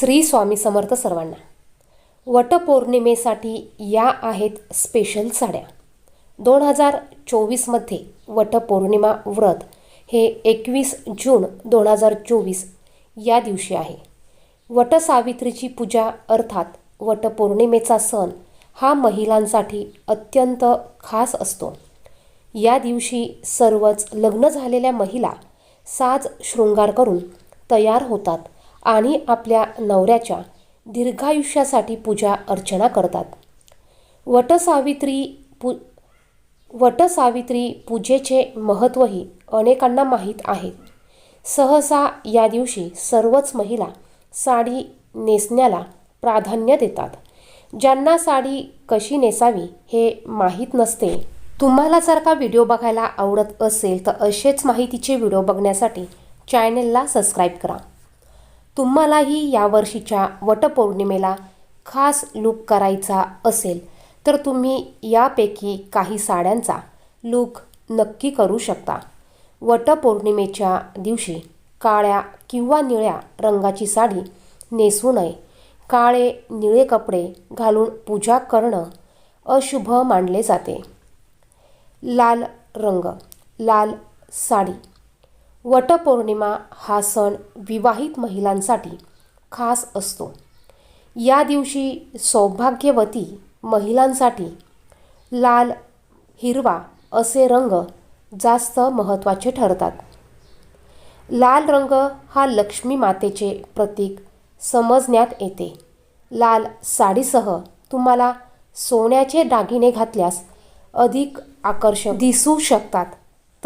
श्री स्वामी समर्थ सर्वांना. वटपौर्णिमेसाठी या आहेत स्पेशल साड्या. दोन हजार चोवीसमध्ये वटपौर्णिमा व्रत हे एकवीस जून दोन हजार चोवीस या दिवशी आहे. वटसावित्रीची पूजा अर्थात वटपौर्णिमेचा सण हा महिलांसाठी अत्यंत खास असतो. या दिवशी सर्वच लग्न झालेल्या महिला साज शृंगार करून तयार होतात आणि आपल्या नवऱ्याच्या दीर्घायुष्यासाठी पूजा अर्चना करतात. वटसावित्री पू वटसावित्री पूजेचे महत्त्वही अनेकांना माहीत आहे. सहसा या दिवशी सर्वच महिला साडी नेसण्याला प्राधान्य देतात. ज्यांना साडी कशी नेसावी हे माहीत नसते. तुम्हाला जर का व्हिडिओ बघायला आवडत असेल तर असेच माहितीचे व्हिडिओ बघण्यासाठी चॅनेलला सबस्क्राईब करा. तुम्हालाही यावर्षीच्या वटपौर्णिमेला खास लूक करायचा असेल तर तुम्ही यापैकी काही साड्यांचा लूक नक्की करू शकता. वटपौर्णिमेच्या दिवशी काळ्या किंवा निळ्या रंगाची साडी नेसू नये. काळे निळे कपडे घालून पूजा करणं अशुभ मानले जाते. लाल रंग लाल साडी. वटपौर्णिमा हा सण विवाहित महिलांसाठी खास असतो. या दिवशी सौभाग्यवती महिलांसाठी लाल हिरवा असे रंग जास्त महत्त्वाचे ठरतात. लाल रंग हा लक्ष्मी मातेचे प्रतीक समजण्यात येते. लाल साडीसह तुम्हाला सोन्याचे दागिने घातल्यास अधिक आकर्षक दिसू शकतात.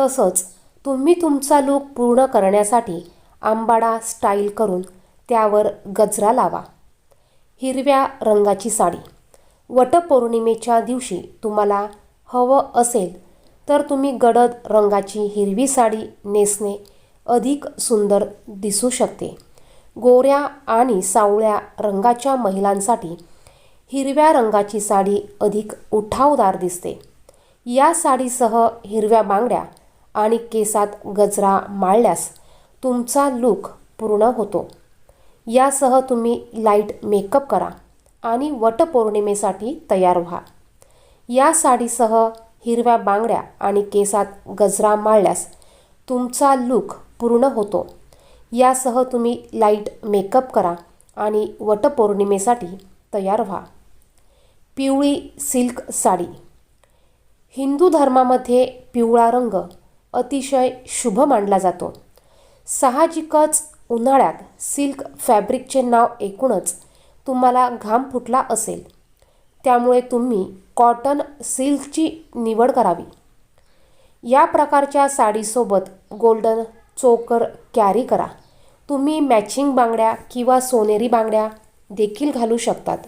तसंच तुम्ही तुमचा लूक पूर्ण करण्यासाठी आंबाडा स्टाईल करून त्यावर गजरा लावा. हिरव्या रंगाची साडी. वटपौर्णिमेच्या दिवशी तुम्हाला हवं असेल तर तुम्ही गडद रंगाची हिरवी साडी नेसणे अधिक सुंदर दिसू शकते. गोऱ्या आणि सावळ्या रंगाच्या महिलांसाठी हिरव्या रंगाची साडी अधिक उठावदार दिसते. या साडीसह हिरव्या बांगड्या आणि केसात गजरा माळल्यास तुमचा लूक पूर्ण होतो. यासह तुम्ही लाइट मेकअप करा आणि वटपौर्णिमेसाठी तयार व्हा. या साडीसह हिरव्या बांगड्या आणि केसात गजरा माळल्यास तुमचा लूक पूर्ण होतो. यासह तुम्ही लाइट मेकअप करा आणि वटपौर्णिमेसाठी तयार व्हा. पिवळी सिल्क साडी. हिंदू धर्मामध्ये पिवळा रंग अतिशय शुभ मानला जातो. साहजिकच उन्हाळ्यात सिल्क फॅब्रिकचे नाव ऐकूनच तुम्हाला घाम फुटला असेल. त्यामुळे तुम्ही कॉटन सिल्कची निवड करावी. या प्रकारच्या साडीसोबत गोल्डन चोकर कॅरी करा. तुम्ही मॅचिंग बांगड्या किंवा सोनेरी बांगड्या देखील घालू शकतात.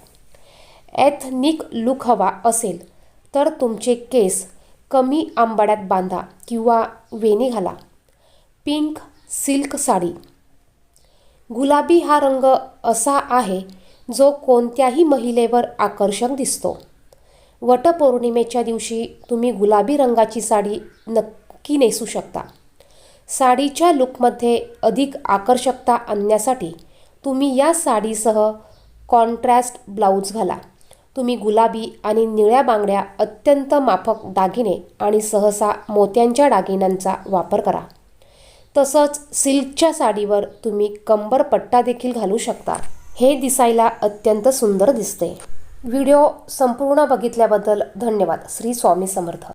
एथनिक लुक हवा असेल तर तुमचे केस कमी आंबाड्यात बांधा किंवा वेणी घाला. Pink silk sari. गुलाबी हा रंग असा आहे जो कोणत्याही महिलेवर आकर्षक दिसतो. वटपौर्णिमेच्या दिवशी तुम्ही गुलाबी रंगाची साडी नक्की नेसू शकता. साडीच्या लुकमध्ये अधिक आकर्षकता आणण्यासाठी तुम्ही या साडीसह कॉन्ट्रास्ट ब्लाऊज घाला. तुम्ही गुलाबी आणि निळ्या बांगड्या अत्यंत माफक दागिने आणि सहसा मोत्यांच्या दागिन्यांचा वापर करा. तसंच सिल्कच्या साडीवर तुम्ही कंबर पट्टा देखील घालू शकता. हे दिसायला अत्यंत सुंदर दिसते. व्हिडिओ संपूर्ण बघितल्याबद्दल धन्यवाद. श्री स्वामी समर्थ.